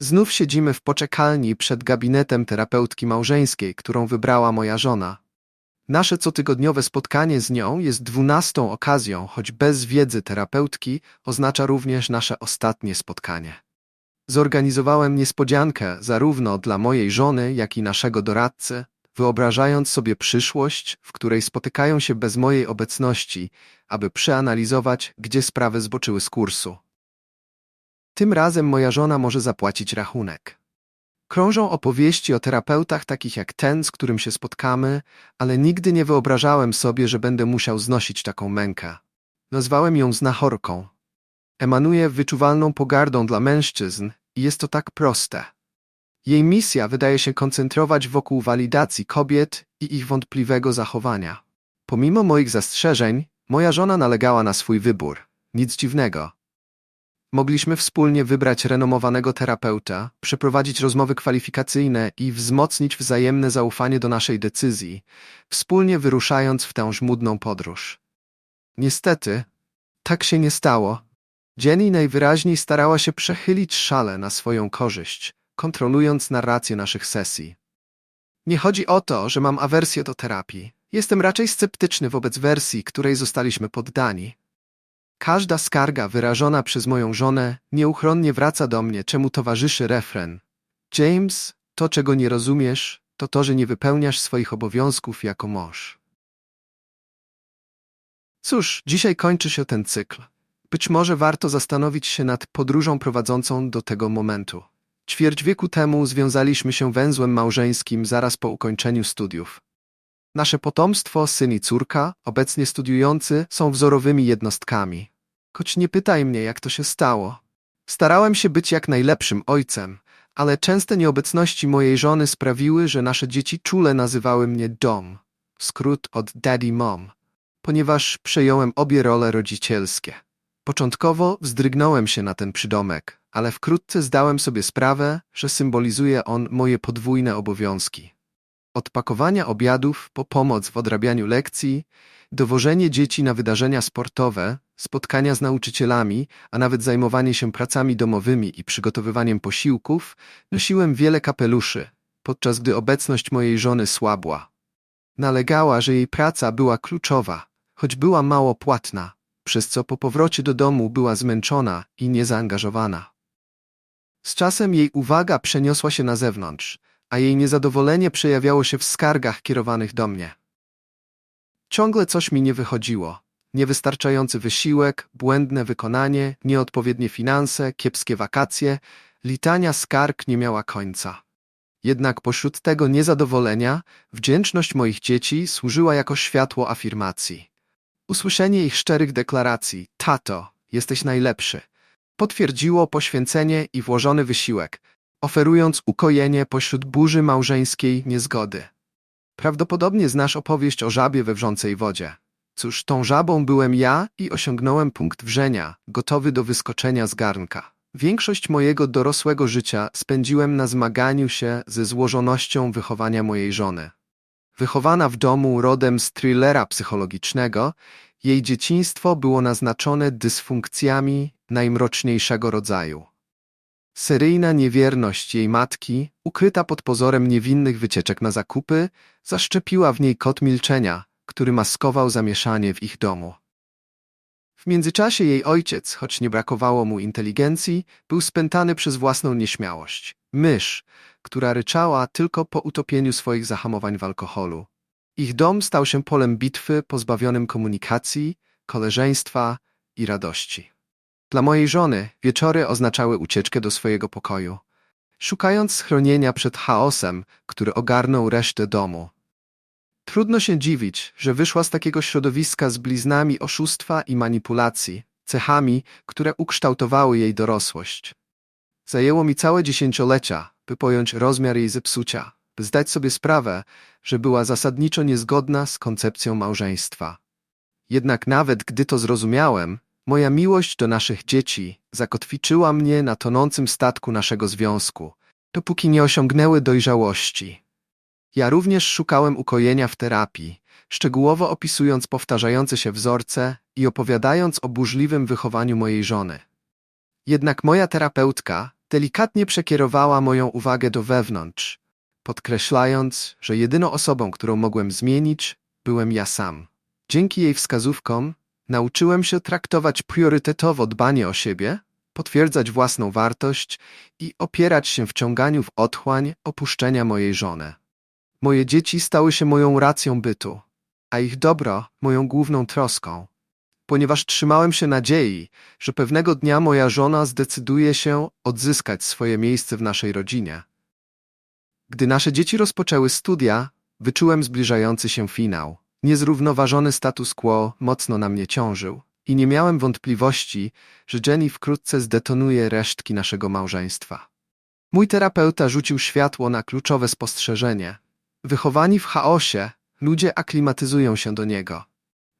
Znów siedzimy w poczekalni przed gabinetem terapeutki małżeńskiej, którą wybrała moja żona. Nasze cotygodniowe spotkanie z nią jest dwunastą okazją, choć bez wiedzy terapeutki oznacza również nasze ostatnie spotkanie. Zorganizowałem niespodziankę zarówno dla mojej żony, jak i naszego doradcy, wyobrażając sobie przyszłość, w której spotykają się bez mojej obecności, aby przeanalizować, gdzie sprawy zboczyły z kursu. Tym razem moja żona może zapłacić rachunek. Krążą opowieści o terapeutach takich jak ten, z którym się spotkamy, ale nigdy nie wyobrażałem sobie, że będę musiał znosić taką mękę. Nazwałem ją znachorką. Emanuje wyczuwalną pogardą dla mężczyzn i jest to tak proste. Jej misja wydaje się koncentrować wokół walidacji kobiet i ich wątpliwego zachowania. Pomimo moich zastrzeżeń, moja żona nalegała na swój wybór. Nic dziwnego. Mogliśmy wspólnie wybrać renomowanego terapeuta, przeprowadzić rozmowy kwalifikacyjne i wzmocnić wzajemne zaufanie do naszej decyzji, wspólnie wyruszając w tę żmudną podróż. Niestety, tak się nie stało. Jenny najwyraźniej starała się przechylić szale na swoją korzyść, kontrolując narrację naszych sesji. Nie chodzi o to, że mam awersję do terapii. Jestem raczej sceptyczny wobec wersji, której zostaliśmy poddani. Każda skarga wyrażona przez moją żonę nieuchronnie wraca do mnie, czemu towarzyszy refren. James, to czego nie rozumiesz, to to, że nie wypełniasz swoich obowiązków jako mąż. Cóż, dzisiaj kończy się ten cykl. Być może warto zastanowić się nad podróżą prowadzącą do tego momentu. Ćwierć wieku temu związaliśmy się węzłem małżeńskim zaraz po ukończeniu studiów. Nasze potomstwo, syn i córka, obecnie studiujący, są wzorowymi jednostkami. Choć nie pytaj mnie, jak to się stało. Starałem się być jak najlepszym ojcem, ale częste nieobecności mojej żony sprawiły, że nasze dzieci czule nazywały mnie Dom, skrót od Daddy Mom, ponieważ przejąłem obie role rodzicielskie. Początkowo wzdrygnąłem się na ten przydomek, ale wkrótce zdałem sobie sprawę, że symbolizuje on moje podwójne obowiązki. Od pakowania obiadów po pomoc w odrabianiu lekcji, dowożenie dzieci na wydarzenia sportowe, spotkania z nauczycielami, a nawet zajmowanie się pracami domowymi i przygotowywaniem posiłków, nosiłem wiele kapeluszy, podczas gdy obecność mojej żony słabła. Nalegała, że jej praca była kluczowa, choć była mało płatna, przez co po powrocie do domu była zmęczona i niezaangażowana. Z czasem jej uwaga przeniosła się na zewnątrz, a jej niezadowolenie przejawiało się w skargach kierowanych do mnie. Ciągle coś mi nie wychodziło. Niewystarczający wysiłek, błędne wykonanie, nieodpowiednie finanse, kiepskie wakacje, litania skarg nie miała końca. Jednak pośród tego niezadowolenia wdzięczność moich dzieci służyła jako światło afirmacji. Usłyszenie ich szczerych deklaracji, tato, jesteś najlepszy, potwierdziło poświęcenie i włożony wysiłek, oferując ukojenie pośród burzy małżeńskiej niezgody. Prawdopodobnie znasz opowieść o żabie we wrzącej wodzie. Cóż, tą żabą byłem ja i osiągnąłem punkt wrzenia, gotowy do wyskoczenia z garnka. Większość mojego dorosłego życia spędziłem na zmaganiu się ze złożonością wychowania mojej żony. Wychowana w domu rodem z thrillera psychologicznego, jej dzieciństwo było naznaczone dysfunkcjami najmroczniejszego rodzaju. Seryjna niewierność jej matki, ukryta pod pozorem niewinnych wycieczek na zakupy, zaszczepiła w niej kot milczenia, który maskował zamieszanie w ich domu. W międzyczasie jej ojciec, choć nie brakowało mu inteligencji, był spętany przez własną nieśmiałość. Mysz, która ryczała tylko po utopieniu swoich zahamowań w alkoholu. Ich dom stał się polem bitwy pozbawionym komunikacji, koleżeństwa i radości. Dla mojej żony wieczory oznaczały ucieczkę do swojego pokoju, szukając schronienia przed chaosem, który ogarnął resztę domu. Trudno się dziwić, że wyszła z takiego środowiska z bliznami oszustwa i manipulacji, cechami, które ukształtowały jej dorosłość. Zajęło mi całe dziesięciolecia, by pojąć rozmiar jej zepsucia, by zdać sobie sprawę, że była zasadniczo niezgodna z koncepcją małżeństwa. Jednak nawet gdy to zrozumiałem, moja miłość do naszych dzieci zakotwiczyła mnie na tonącym statku naszego związku, dopóki nie osiągnęły dojrzałości. Ja również szukałem ukojenia w terapii, szczegółowo opisując powtarzające się wzorce i opowiadając o burzliwym wychowaniu mojej żony. Jednak moja terapeutka, Delikatnie przekierowała moją uwagę do wewnątrz, podkreślając, że jedyną osobą, którą mogłem zmienić, byłem ja sam. Dzięki jej wskazówkom nauczyłem się traktować priorytetowo dbanie o siebie, potwierdzać własną wartość i opierać się w ciąganiu w otchłań opuszczenia mojej żony. Moje dzieci stały się moją racją bytu, a ich dobro moją główną troską, ponieważ trzymałem się nadziei, że pewnego dnia moja żona zdecyduje się odzyskać swoje miejsce w naszej rodzinie. Gdy nasze dzieci rozpoczęły studia, wyczułem zbliżający się finał. Niezrównoważony status quo mocno na mnie ciążył i nie miałem wątpliwości, że Jenny wkrótce zdetonuje resztki naszego małżeństwa. Mój terapeuta rzucił światło na kluczowe spostrzeżenie. Wychowani w chaosie, ludzie aklimatyzują się do niego.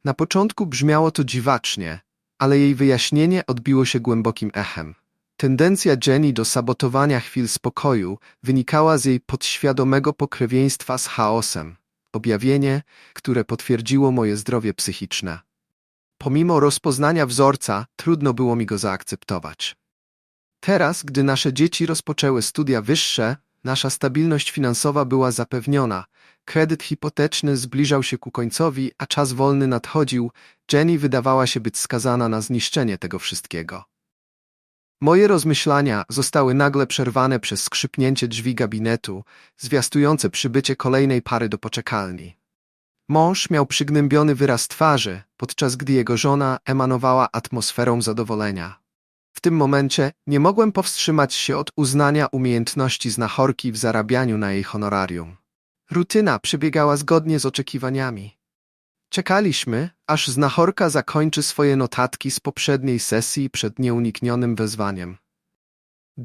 Na początku brzmiało to dziwacznie, ale jej wyjaśnienie odbiło się głębokim echem. Tendencja Jenny do sabotowania chwil spokoju wynikała z jej podświadomego pokrewieństwa z chaosem, objawienie, które potwierdziło moje zdrowie psychiczne. Pomimo rozpoznania wzorca, trudno było mi go zaakceptować. Teraz, gdy nasze dzieci rozpoczęły studia wyższe, nasza stabilność finansowa była zapewniona, kredyt hipoteczny zbliżał się ku końcowi, a czas wolny nadchodził, Jenny wydawała się być skazana na zniszczenie tego wszystkiego. Moje rozmyślania zostały nagle przerwane przez skrzypnięcie drzwi gabinetu, zwiastujące przybycie kolejnej pary do poczekalni. Mąż miał przygnębiony wyraz twarzy, podczas gdy jego żona emanowała atmosferą zadowolenia. W tym momencie nie mogłem powstrzymać się od uznania umiejętności znachorki w zarabianiu na jej honorarium. Rutyna przebiegała zgodnie z oczekiwaniami. Czekaliśmy, aż znachorka zakończy swoje notatki z poprzedniej sesji przed nieuniknionym wezwaniem.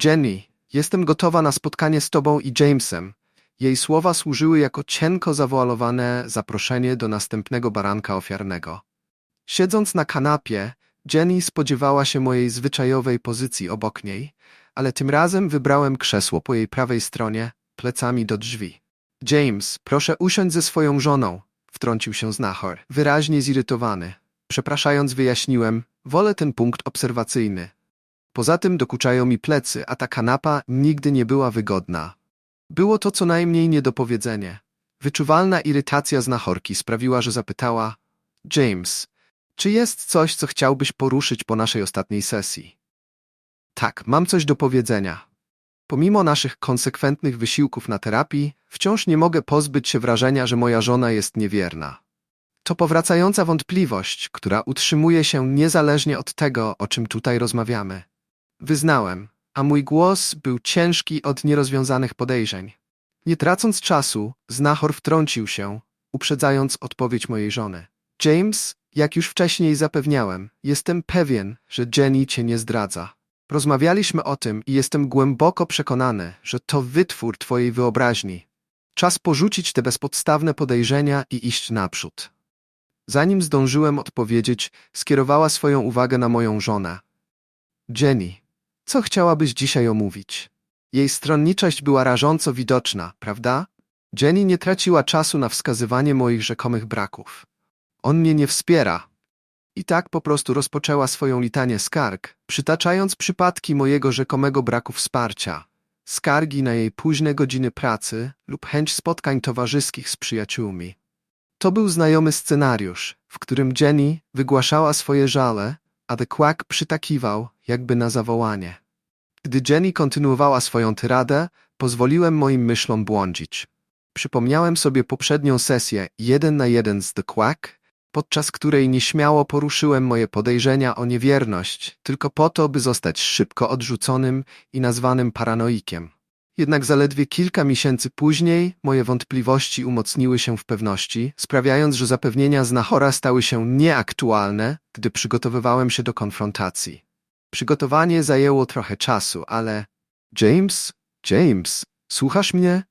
Jenny, jestem gotowa na spotkanie z tobą i Jamesem. Jej słowa służyły jako cienko zawoalowane zaproszenie do następnego baranka ofiarnego. Siedząc na kanapie, Jenny spodziewała się mojej zwyczajowej pozycji obok niej, ale tym razem wybrałem krzesło po jej prawej stronie, plecami do drzwi. James, proszę usiąść ze swoją żoną, wtrącił się znachor, wyraźnie zirytowany. Przepraszając, wyjaśniłem, wolę ten punkt obserwacyjny. Poza tym dokuczają mi plecy, a ta kanapa nigdy nie była wygodna. Było to co najmniej niedopowiedzenie. Wyczuwalna irytacja znachorki sprawiła, że zapytała James, czy jest coś, co chciałbyś poruszyć po naszej ostatniej sesji? Tak, mam coś do powiedzenia. Pomimo naszych konsekwentnych wysiłków na terapii, wciąż nie mogę pozbyć się wrażenia, że moja żona jest niewierna. To powracająca wątpliwość, która utrzymuje się niezależnie od tego, o czym tutaj rozmawiamy. Wyznałem, a mój głos był ciężki od nierozwiązanych podejrzeń. Nie tracąc czasu, znachor wtrącił się, uprzedzając odpowiedź mojej żony. James, jak już wcześniej zapewniałem, jestem pewien, że Jenny cię nie zdradza. Rozmawialiśmy o tym i jestem głęboko przekonany, że to wytwór twojej wyobraźni. Czas porzucić te bezpodstawne podejrzenia i iść naprzód. Zanim zdążyłem odpowiedzieć, skierowała swoją uwagę na moją żonę. Jenny, co chciałabyś dzisiaj omówić? Jej stronniczość była rażąco widoczna, prawda? Jenny nie traciła czasu na wskazywanie moich rzekomych braków. On mnie nie wspiera. I tak po prostu rozpoczęła swoją litanię skarg, przytaczając przypadki mojego rzekomego braku wsparcia. Skargi na jej późne godziny pracy lub chęć spotkań towarzyskich z przyjaciółmi. To był znajomy scenariusz, w którym Jenny wygłaszała swoje żale, a The Quack przytakiwał, jakby na zawołanie. Gdy Jenny kontynuowała swoją tyradę, pozwoliłem moim myślom błądzić. Przypomniałem sobie poprzednią sesję jeden na jeden z The Quack, podczas której nieśmiało poruszyłem moje podejrzenia o niewierność, tylko po to, by zostać szybko odrzuconym i nazwanym paranoikiem. Jednak zaledwie kilka miesięcy później moje wątpliwości umocniły się w pewności, sprawiając, że zapewnienia znachora stały się nieaktualne, gdy przygotowywałem się do konfrontacji. Przygotowanie zajęło trochę czasu, ale... James? James, słuchasz mnie?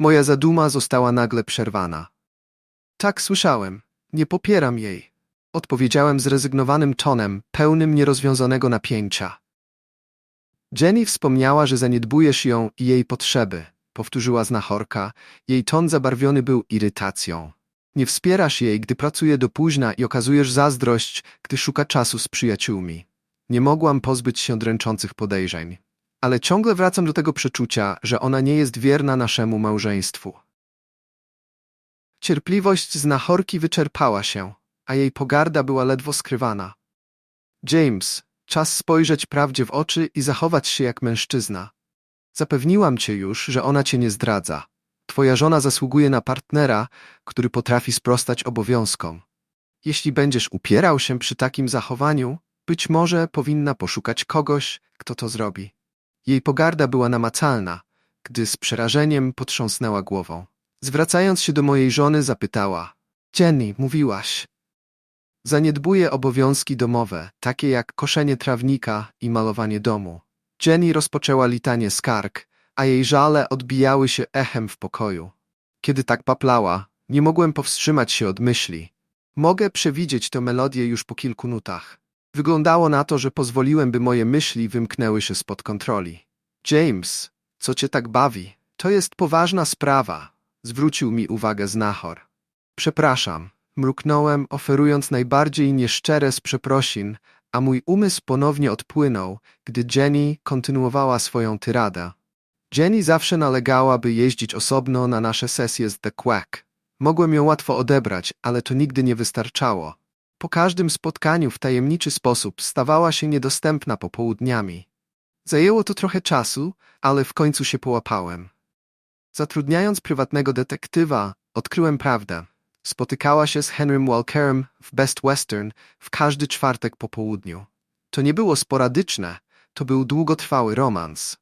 Moja zaduma została nagle przerwana. Tak słyszałem. Nie popieram jej. Odpowiedziałem zrezygnowanym tonem, pełnym nierozwiązanego napięcia. Jenny wspomniała, że zaniedbujesz ją i jej potrzeby, powtórzyła znachorka. Jej ton zabarwiony był irytacją. Nie wspierasz jej, gdy pracuje do późna i okazujesz zazdrość, gdy szuka czasu z przyjaciółmi. Nie mogłam pozbyć się dręczących podejrzeń. ale ciągle wracam do tego przeczucia, że ona nie jest wierna naszemu małżeństwu. Cierpliwość znachorki wyczerpała się, a jej pogarda była ledwo skrywana. James, czas spojrzeć prawdzie w oczy i zachować się jak mężczyzna. Zapewniłam cię już, że ona cię nie zdradza. Twoja żona zasługuje na partnera, który potrafi sprostać obowiązkom. Jeśli będziesz upierał się przy takim zachowaniu, być może powinna poszukać kogoś, kto to zrobi. Jej pogarda była namacalna, gdy z przerażeniem potrząsnęła głową. Zwracając się do mojej żony, zapytała: Jenny, mówiłaś. Zaniedbuje obowiązki domowe, takie jak koszenie trawnika i malowanie domu. Jenny rozpoczęła litanie skarg, a jej żale odbijały się echem w pokoju. Kiedy tak paplała, nie mogłem powstrzymać się od myśli. Mogę przewidzieć tę melodię już po kilku nutach. Wyglądało na to, że pozwoliłem, by moje myśli wymknęły się spod kontroli. James, co cię tak bawi? To jest poważna sprawa, zwrócił mi uwagę znachor. Przepraszam, mruknąłem, oferując najbardziej nieszczere z przeprosin, a mój umysł ponownie odpłynął, gdy Jenny kontynuowała swoją tyradę. Jenny zawsze nalegała, by jeździć osobno na nasze sesje z The Quack. Mogłem ją łatwo odebrać, ale to nigdy nie wystarczało. Po każdym spotkaniu w tajemniczy sposób stawała się niedostępna popołudniami. Zajęło to trochę czasu, ale w końcu się połapałem. Zatrudniając prywatnego detektywa, odkryłem prawdę. Spotykała się z Henrym Walkerem w Best Western w każdy czwartek po południu. To nie było sporadyczne, to był długotrwały romans.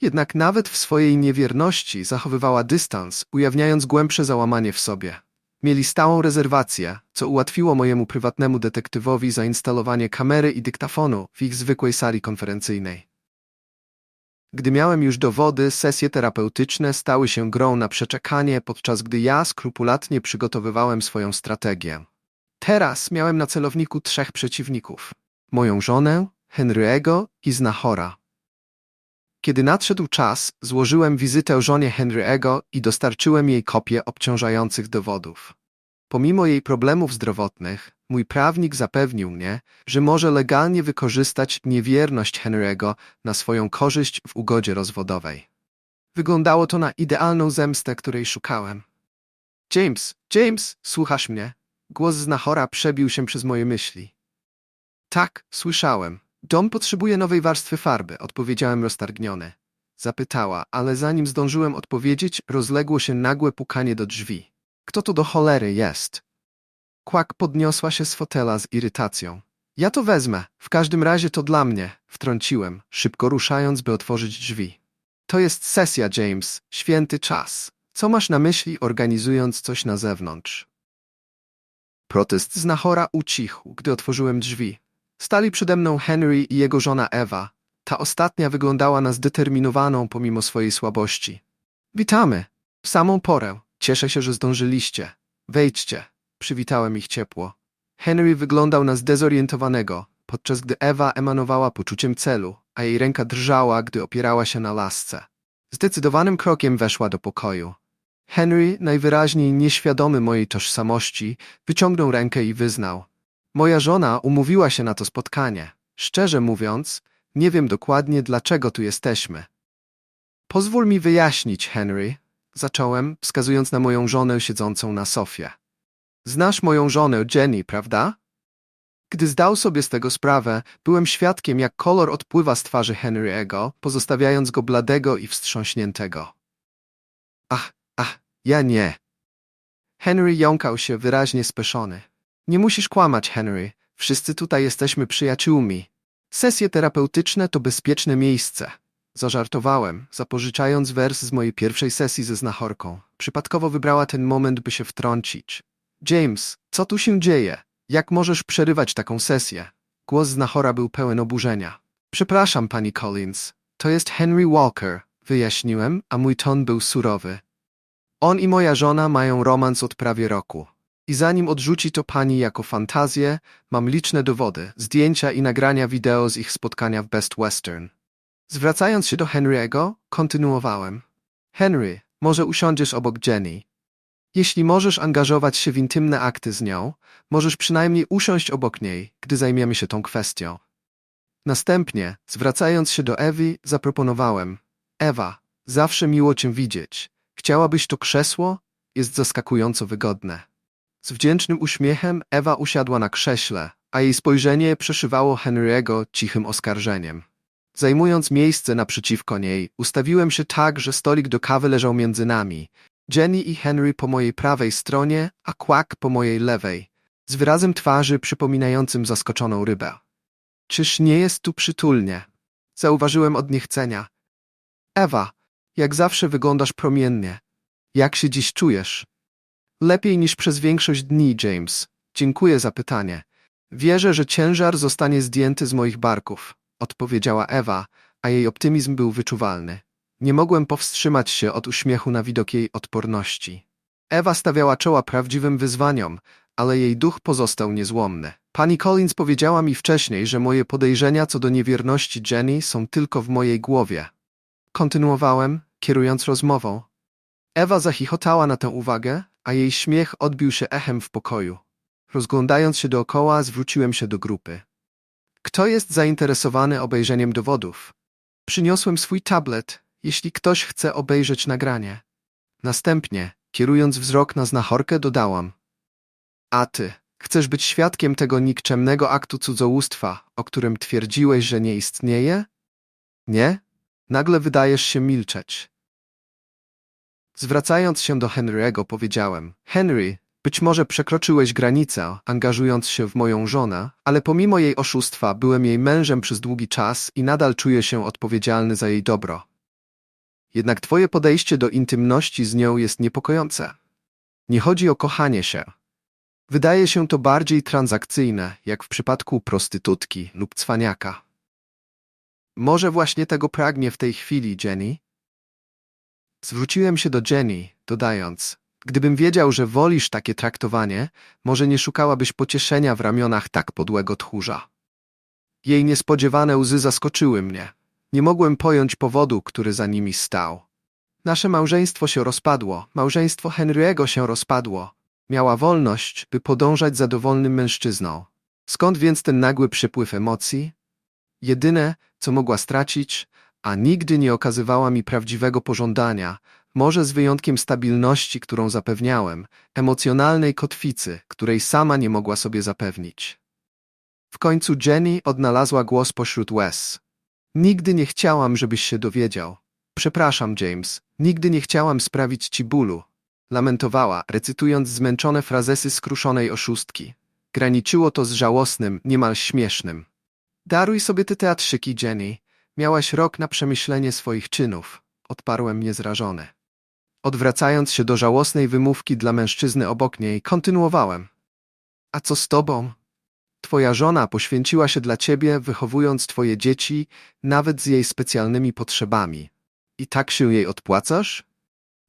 Jednak nawet w swojej niewierności zachowywała dystans, ujawniając głębsze załamanie w sobie. Mieli stałą rezerwację, co ułatwiło mojemu prywatnemu detektywowi zainstalowanie kamery i dyktafonu w ich zwykłej sali konferencyjnej. Gdy miałem już dowody, sesje terapeutyczne stały się grą na przeczekanie, podczas gdy ja skrupulatnie przygotowywałem swoją strategię. Teraz miałem na celowniku trzech przeciwników. Moją żonę, Henry'ego i Znachora. Kiedy nadszedł czas, złożyłem wizytę żonie Henry'ego i dostarczyłem jej kopię obciążających dowodów. Pomimo jej problemów zdrowotnych, mój prawnik zapewnił mnie, że może legalnie wykorzystać niewierność Henry'ego na swoją korzyść w ugodzie rozwodowej. Wyglądało to na idealną zemstę, której szukałem. James, James, słuchasz mnie? Głos znachora przebił się przez moje myśli. Tak, słyszałem. Dom potrzebuje nowej warstwy farby, odpowiedziałem roztargniony. Zapytała, ale zanim zdążyłem odpowiedzieć, rozległo się nagłe pukanie do drzwi. Kto to do cholery jest? Kłak podniosła się z fotela z irytacją. Ja to wezmę, w każdym razie to dla mnie, wtrąciłem, szybko ruszając, by otworzyć drzwi. To jest sesja, James, święty czas. Co masz na myśli, organizując coś na zewnątrz? Protest znachora ucichł, gdy otworzyłem drzwi. Stali przede mną Henry i jego żona Ewa. Ta ostatnia wyglądała na zdeterminowaną pomimo swojej słabości. Witamy. W samą porę. Cieszę się, że zdążyliście. Wejdźcie. Przywitałem ich ciepło. Henry wyglądał na zdezorientowanego, podczas gdy Ewa emanowała poczuciem celu, a jej ręka drżała, gdy opierała się na lasce. Zdecydowanym krokiem weszła do pokoju. Henry, najwyraźniej nieświadomy mojej tożsamości, wyciągnął rękę i wyznał. Moja żona umówiła się na to spotkanie. Szczerze mówiąc, nie wiem dokładnie, dlaczego tu jesteśmy. Pozwól mi wyjaśnić, Henry, zacząłem, wskazując na moją żonę siedzącą na sofie. Znasz moją żonę, Jenny, prawda? Gdy zdał sobie z tego sprawę, byłem świadkiem, jak kolor odpływa z twarzy Henry'ego, pozostawiając go bladego i wstrząśniętego. Ach, ach, ja nie. Henry jąkał się wyraźnie speszony. Nie musisz kłamać, Henry. Wszyscy tutaj jesteśmy przyjaciółmi. Sesje terapeutyczne to bezpieczne miejsce. Zażartowałem, zapożyczając wers z mojej pierwszej sesji ze znachorką. Przypadkowo wybrała ten moment, by się wtrącić. James, co tu się dzieje? Jak możesz przerywać taką sesję? Głos znachora był pełen oburzenia. Przepraszam, pani Collins. To jest Henry Walker, wyjaśniłem, a mój ton był surowy. On i moja żona mają romans od prawie roku. I zanim odrzuci to pani jako fantazję, mam liczne dowody, zdjęcia i nagrania wideo z ich spotkania w Best Western. Zwracając się do Henry'ego, kontynuowałem. Henry, może usiądziesz obok Jenny. Jeśli możesz angażować się w intymne akty z nią, możesz przynajmniej usiąść obok niej, gdy zajmiemy się tą kwestią. Następnie, zwracając się do Ewy, zaproponowałem. Ewa, zawsze miło cię widzieć. Chciałabyś to krzesło? Jest zaskakująco wygodne. Z wdzięcznym uśmiechem Ewa usiadła na krześle, a jej spojrzenie przeszywało Henry'ego cichym oskarżeniem. Zajmując miejsce naprzeciwko niej, ustawiłem się tak, że stolik do kawy leżał między nami. Jenny i Henry po mojej prawej stronie, a Quack po mojej lewej, z wyrazem twarzy przypominającym zaskoczoną rybę. Czyż nie jest tu przytulnie? Zauważyłem od niechcenia. Ewa, jak zawsze wyglądasz promiennie. Jak się dziś czujesz? Lepiej niż przez większość dni, James. Dziękuję za pytanie. Wierzę, że ciężar zostanie zdjęty z moich barków, odpowiedziała Ewa, a jej optymizm był wyczuwalny. Nie mogłem powstrzymać się od uśmiechu na widok jej odporności. Ewa stawiała czoła prawdziwym wyzwaniom, ale jej duch pozostał niezłomny. Pani Collins powiedziała mi wcześniej, że moje podejrzenia co do niewierności Jenny są tylko w mojej głowie. Kontynuowałem, kierując rozmową. Ewa zachichotała na tę uwagę, a jej śmiech odbił się echem w pokoju. Rozglądając się dookoła, zwróciłem się do grupy. Kto jest zainteresowany obejrzeniem dowodów? Przyniosłem swój tablet, jeśli ktoś chce obejrzeć nagranie. Następnie, kierując wzrok na znachorkę, dodałam. A ty, chcesz być świadkiem tego nikczemnego aktu cudzołóstwa, o którym twierdziłeś, że nie istnieje? Nie? Nagle wydajesz się milczeć. Zwracając się do Henry'ego, powiedziałem: Henry, być może przekroczyłeś granicę, angażując się w moją żonę, ale pomimo jej oszustwa byłem jej mężem przez długi czas i nadal czuję się odpowiedzialny za jej dobro. Jednak twoje podejście do intymności z nią jest niepokojące. Nie chodzi o kochanie się. Wydaje się to bardziej transakcyjne, jak w przypadku prostytutki lub cwaniaka. Może właśnie tego pragnie w tej chwili, Jenny? Zwróciłem się do Jenny, dodając, gdybym wiedział, że wolisz takie traktowanie, może nie szukałabyś pocieszenia w ramionach tak podłego tchórza. Jej niespodziewane łzy zaskoczyły mnie. Nie mogłem pojąć powodu, który za nimi stał. Nasze małżeństwo się rozpadło, małżeństwo Henry'ego się rozpadło. Miała wolność, by podążać za dowolnym mężczyzną. Skąd więc ten nagły przypływ emocji? Jedyne, co mogła stracić, a nigdy nie okazywała mi prawdziwego pożądania, może z wyjątkiem stabilności, którą zapewniałem, emocjonalnej kotwicy, której sama nie mogła sobie zapewnić. W końcu Jenny odnalazła głos pośród łez. Nigdy nie chciałam, żebyś się dowiedział. Przepraszam, James, nigdy nie chciałam sprawić ci bólu. Lamentowała, recytując zmęczone frazesy skruszonej oszustki. Graniczyło to z żałosnym, niemal śmiesznym. Daruj sobie te teatrzyki, Jenny. Miałaś rok na przemyślenie swoich czynów. Odparłem niezrażony. Odwracając się do żałosnej wymówki dla mężczyzny obok niej, kontynuowałem. A co z tobą? Twoja żona poświęciła się dla ciebie, wychowując twoje dzieci, nawet z jej specjalnymi potrzebami. I tak się jej odpłacasz?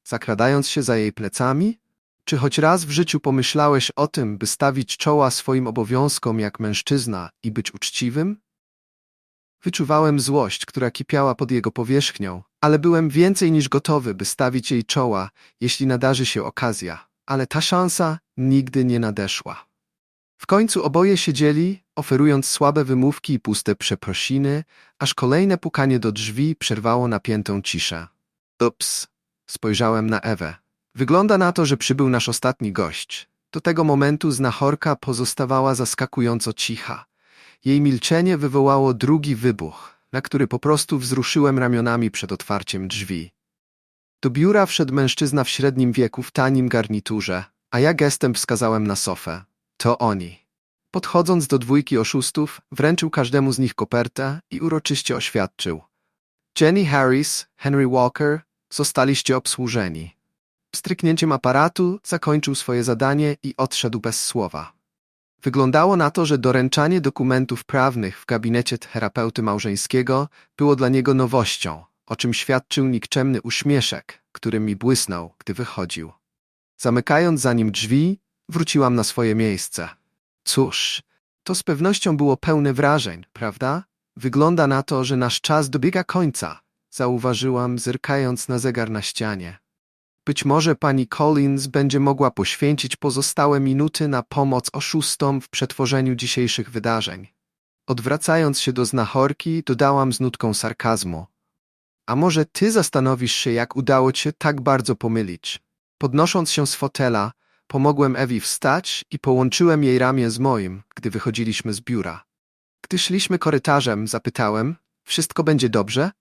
Zakradając się za jej plecami? Czy choć raz w życiu pomyślałeś o tym, by stawić czoła swoim obowiązkom jak mężczyzna i być uczciwym? Wyczuwałem złość, która kipiała pod jego powierzchnią, ale byłem więcej niż gotowy, by stawić jej czoła, jeśli nadarzy się okazja. Ale ta szansa nigdy nie nadeszła. W końcu oboje siedzieli, oferując słabe wymówki i puste przeprosiny, aż kolejne pukanie do drzwi przerwało napiętą ciszę. Ups, spojrzałem na Ewę. Wygląda na to, że przybył nasz ostatni gość. Do tego momentu znachorka pozostawała zaskakująco cicha. Jej milczenie wywołało drugi wybuch, na który po prostu wzruszyłem ramionami przed otwarciem drzwi. Do biura wszedł mężczyzna w średnim wieku w tanim garniturze, a ja gestem wskazałem na sofę. To oni. Podchodząc do dwójki oszustów, wręczył każdemu z nich kopertę i uroczyście oświadczył. Jenny Harris, Henry Walker, zostaliście obsłużeni. Stryknięciem aparatu zakończył swoje zadanie i odszedł bez słowa. Wyglądało na to, że doręczanie dokumentów prawnych w gabinecie terapeuty małżeńskiego było dla niego nowością, o czym świadczył nikczemny uśmieszek, który mi błysnął, gdy wychodził. Zamykając za nim drzwi, wróciłam na swoje miejsce. Cóż, to z pewnością było pełne wrażeń, prawda? Wygląda na to, że nasz czas dobiega końca, zauważyłam, zerkając na zegar na ścianie. Być może pani Collins będzie mogła poświęcić pozostałe minuty na pomoc oszustom w przetworzeniu dzisiejszych wydarzeń. Odwracając się do znachorki, dodałam z nutką sarkazmu. A może ty zastanowisz się, jak udało ci się tak bardzo pomylić? Podnosząc się z fotela, pomogłem Ewi wstać i połączyłem jej ramię z moim, gdy wychodziliśmy z biura. Gdy szliśmy korytarzem, zapytałem, wszystko będzie dobrze?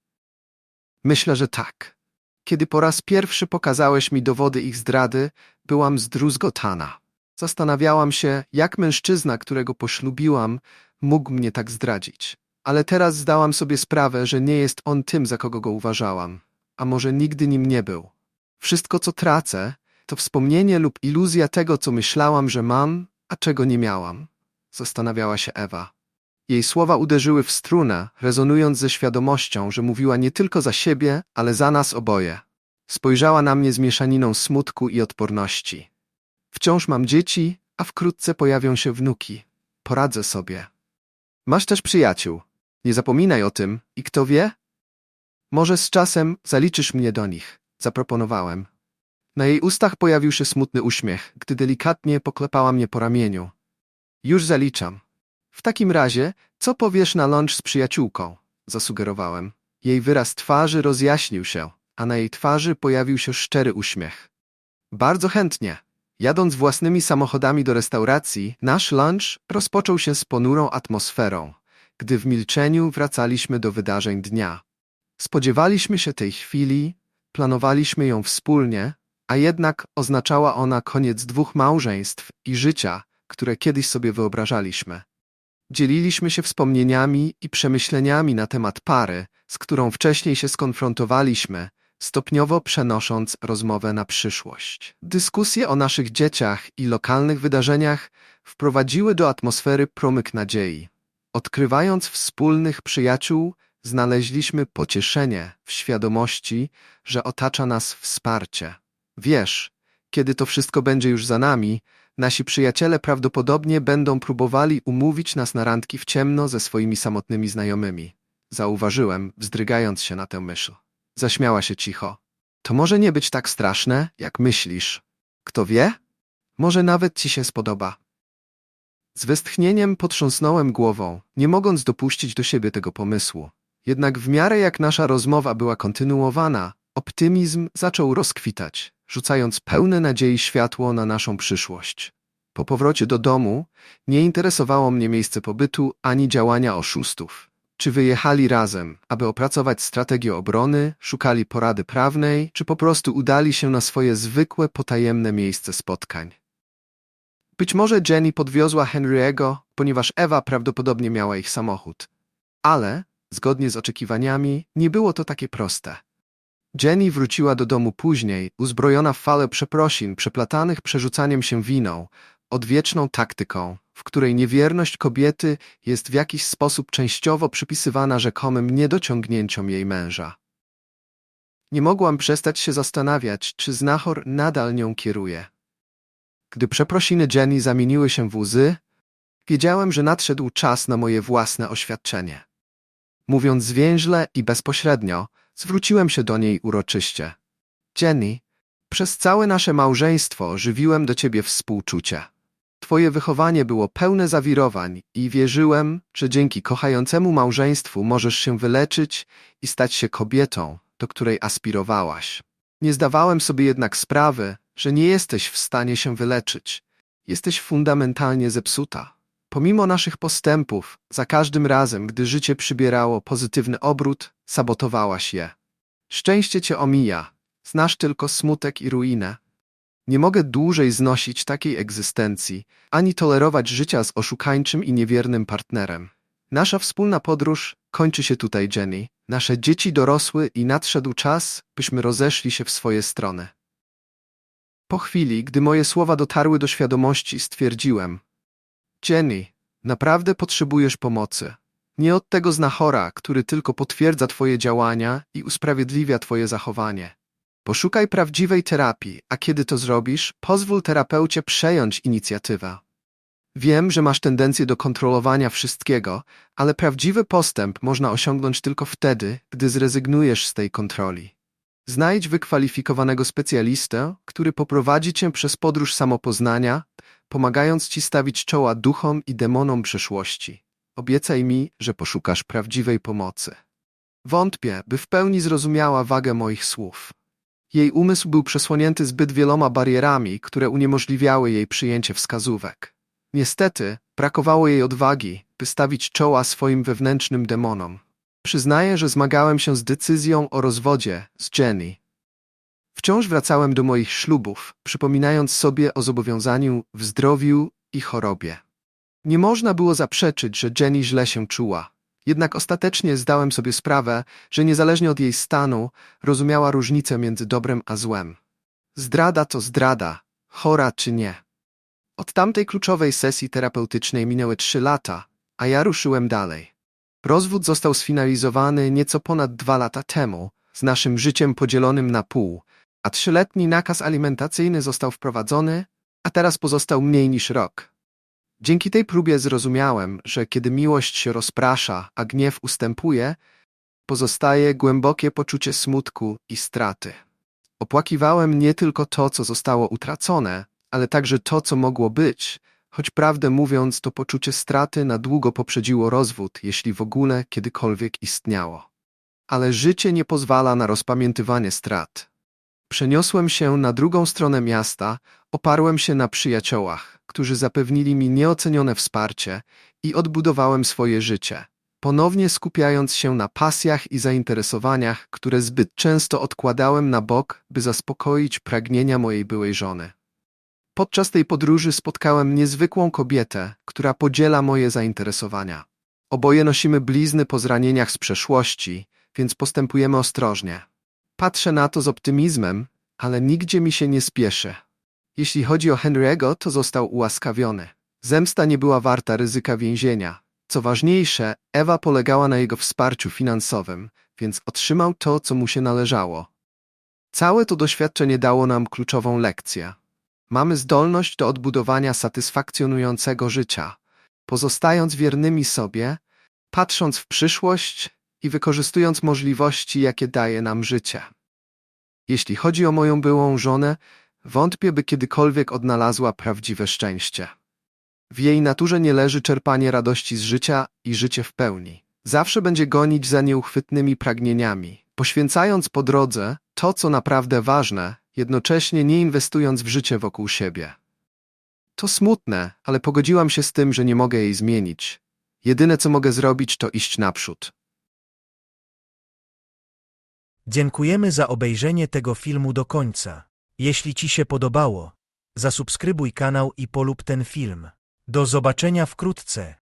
Myślę, że tak. Kiedy po raz pierwszy pokazałeś mi dowody ich zdrady, byłam zdruzgotana. Zastanawiałam się, jak mężczyzna, którego poślubiłam, mógł mnie tak zdradzić. Ale teraz zdałam sobie sprawę, że nie jest on tym, za kogo go uważałam, a może nigdy nim nie był. Wszystko, co tracę, to wspomnienie lub iluzja tego, co myślałam, że mam, a czego nie miałam. Zastanawiała się Ewa. Jej słowa uderzyły w strunę, rezonując ze świadomością, że mówiła nie tylko za siebie, ale za nas oboje. Spojrzała na mnie z mieszaniną smutku i odporności. Wciąż mam dzieci, a wkrótce pojawią się wnuki. Poradzę sobie. Masz też przyjaciół. Nie zapominaj o tym i kto wie? Może z czasem zaliczysz mnie do nich, zaproponowałem. Na jej ustach pojawił się smutny uśmiech, gdy delikatnie poklepała mnie po ramieniu. Już zaliczam. W takim razie, co powiesz na lunch z przyjaciółką? Zasugerowałem. Jej wyraz twarzy rozjaśnił się, a na jej twarzy pojawił się szczery uśmiech. Bardzo chętnie. Jadąc własnymi samochodami do restauracji, nasz lunch rozpoczął się z ponurą atmosferą, gdy w milczeniu wracaliśmy do wydarzeń dnia. Spodziewaliśmy się tej chwili, planowaliśmy ją wspólnie, a jednak oznaczała ona koniec dwóch małżeństw i życia, które kiedyś sobie wyobrażaliśmy. Dzieliliśmy się wspomnieniami i przemyśleniami na temat pary, z którą wcześniej się skonfrontowaliśmy, stopniowo przenosząc rozmowę na przyszłość. Dyskusje o naszych dzieciach i lokalnych wydarzeniach wprowadziły do atmosfery promyk nadziei. Odkrywając wspólnych przyjaciół, znaleźliśmy pocieszenie w świadomości, że otacza nas wsparcie. Wiesz, kiedy to wszystko będzie już za nami, nasi przyjaciele prawdopodobnie będą próbowali umówić nas na randki w ciemno ze swoimi samotnymi znajomymi. Zauważyłem, wzdrygając się na tę myśl. Zaśmiała się cicho. To może nie być tak straszne, jak myślisz. Kto wie? Może nawet ci się spodoba. Z westchnieniem potrząsnąłem głową, nie mogąc dopuścić do siebie tego pomysłu. Jednak w miarę jak nasza rozmowa była kontynuowana, optymizm zaczął rozkwitać, rzucając pełne nadziei światło na naszą przyszłość. Po powrocie do domu nie interesowało mnie miejsce pobytu ani działania oszustów. Czy wyjechali razem, aby opracować strategię obrony, szukali porady prawnej, czy po prostu udali się na swoje zwykłe, potajemne miejsce spotkań? Być może Jenny podwiozła Henry'ego, ponieważ Ewa prawdopodobnie miała ich samochód. Ale, zgodnie z oczekiwaniami, nie było to takie proste. Jenny wróciła do domu później, uzbrojona w falę przeprosin przeplatanych przerzucaniem się winą, odwieczną taktyką, w której niewierność kobiety jest w jakiś sposób częściowo przypisywana rzekomym niedociągnięciom jej męża. Nie mogłam przestać się zastanawiać, czy znachor nadal nią kieruje. Gdy przeprosiny Jenny zamieniły się w łzy, wiedziałem, że nadszedł czas na moje własne oświadczenie. Mówiąc zwięźle i bezpośrednio, zwróciłem się do niej uroczyście. Jenny, przez całe nasze małżeństwo żywiłem do ciebie współczucie. Twoje wychowanie było pełne zawirowań i wierzyłem, że dzięki kochającemu małżeństwu możesz się wyleczyć i stać się kobietą, do której aspirowałaś. Nie zdawałem sobie jednak sprawy, że nie jesteś w stanie się wyleczyć. Jesteś fundamentalnie zepsuta. Pomimo naszych postępów, za każdym razem, gdy życie przybierało pozytywny obrót, sabotowałaś je. Szczęście cię omija, znasz tylko smutek i ruinę. Nie mogę dłużej znosić takiej egzystencji, ani tolerować życia z oszukańczym i niewiernym partnerem. Nasza wspólna podróż kończy się tutaj, Jenny. Nasze dzieci dorosły i nadszedł czas, byśmy rozeszli się w swoje strony. Po chwili, gdy moje słowa dotarły do świadomości, stwierdziłem: Jenny, naprawdę potrzebujesz pomocy. Nie od tego znachora, który tylko potwierdza Twoje działania i usprawiedliwia Twoje zachowanie. Poszukaj prawdziwej terapii, a kiedy to zrobisz, pozwól terapeucie przejąć inicjatywę. Wiem, że masz tendencję do kontrolowania wszystkiego, ale prawdziwy postęp można osiągnąć tylko wtedy, gdy zrezygnujesz z tej kontroli. Znajdź wykwalifikowanego specjalistę, który poprowadzi cię przez podróż samopoznania, pomagając ci stawić czoła duchom i demonom przeszłości. Obiecaj mi, że poszukasz prawdziwej pomocy. Wątpię, by w pełni zrozumiała wagę moich słów. Jej umysł był przesłonięty zbyt wieloma barierami, które uniemożliwiały jej przyjęcie wskazówek. Niestety, brakowało jej odwagi, by stawić czoła swoim wewnętrznym demonom. Przyznaję, że zmagałem się z decyzją o rozwodzie z Jenny. Wciąż wracałem do moich ślubów, przypominając sobie o zobowiązaniu w zdrowiu i chorobie. Nie można było zaprzeczyć, że Jenny źle się czuła. Jednak ostatecznie zdałem sobie sprawę, że niezależnie od jej stanu, rozumiała różnicę między dobrem a złem. Zdrada to zdrada, chora czy nie. Od tamtej kluczowej sesji terapeutycznej minęły trzy lata, a ja ruszyłem dalej. Rozwód został sfinalizowany nieco ponad dwa lata temu, z naszym życiem podzielonym na pół, a trzyletni nakaz alimentacyjny został wprowadzony, a teraz pozostał mniej niż rok. Dzięki tej próbie zrozumiałem, że kiedy miłość się rozprasza, a gniew ustępuje, pozostaje głębokie poczucie smutku i straty. Opłakiwałem nie tylko to, co zostało utracone, ale także to, co mogło być, choć prawdę mówiąc, to poczucie straty na długo poprzedziło rozwód, jeśli w ogóle kiedykolwiek istniało. Ale życie nie pozwala na rozpamiętywanie strat. Przeniosłem się na drugą stronę miasta, oparłem się na przyjaciołach, którzy zapewnili mi nieocenione wsparcie i odbudowałem swoje życie, ponownie skupiając się na pasjach i zainteresowaniach, które zbyt często odkładałem na bok, by zaspokoić pragnienia mojej byłej żony. Podczas tej podróży spotkałem niezwykłą kobietę, która podziela moje zainteresowania. Oboje nosimy blizny po zranieniach z przeszłości, więc postępujemy ostrożnie. Patrzę na to z optymizmem, ale nigdzie mi się nie spieszy. Jeśli chodzi o Henry'ego, to został ułaskawiony. Zemsta nie była warta ryzyka więzienia. Co ważniejsze, Ewa polegała na jego wsparciu finansowym, więc otrzymał to, co mu się należało. Całe to doświadczenie dało nam kluczową lekcję. Mamy zdolność do odbudowania satysfakcjonującego życia, pozostając wiernymi sobie, patrząc w przyszłość i wykorzystując możliwości, jakie daje nam życie. Jeśli chodzi o moją byłą żonę, wątpię, by kiedykolwiek odnalazła prawdziwe szczęście. W jej naturze nie leży czerpanie radości z życia i życie w pełni. Zawsze będzie gonić za nieuchwytnymi pragnieniami, poświęcając po drodze to, co naprawdę ważne, jednocześnie nie inwestując w życie wokół siebie. To smutne, ale pogodziłam się z tym, że nie mogę jej zmienić. Jedyne, co mogę zrobić, to iść naprzód. Dziękujemy za obejrzenie tego filmu do końca. Jeśli Ci się podobało, zasubskrybuj kanał i polub ten film. Do zobaczenia wkrótce.